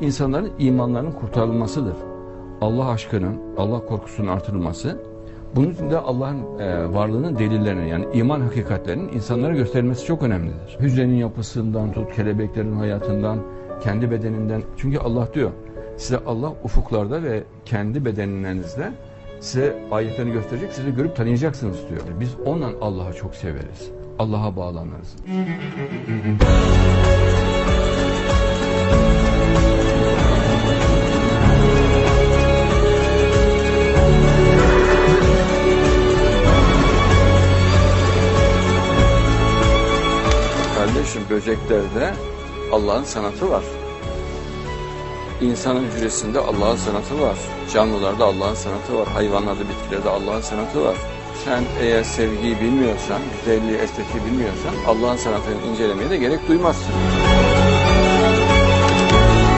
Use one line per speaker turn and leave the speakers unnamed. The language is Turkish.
insanların imanlarının kurtarılmasıdır. Allah aşkının, Allah korkusunun artırılması, bunun için de Allah'ın e, varlığının delillerinin yani iman hakikatlerinin insanlara gösterilmesi çok önemlidir. Hücrenin yapısından tut, kelebeklerin hayatından, kendi bedeninden. Çünkü Allah diyor, size Allah ufuklarda ve kendi bedeninizde size ayetlerini gösterecek, sizi görüp tanıyacaksınız diyor. Biz ondan Allah'ı çok severiz. Allah'a bağlanırız. Kardeşim böceklerde Allah'ın sanatı var. İnsanın hücresinde Allah'ın sanatı var. Canlılarda Allah'ın sanatı var. Hayvanlarda, bitkilerde Allah'ın sanatı var. Sen eğer sevgiyi bilmiyorsan, güzelliği, estetiği bilmiyorsan Allah'ın sanatını incelemeye de gerek duymazsın.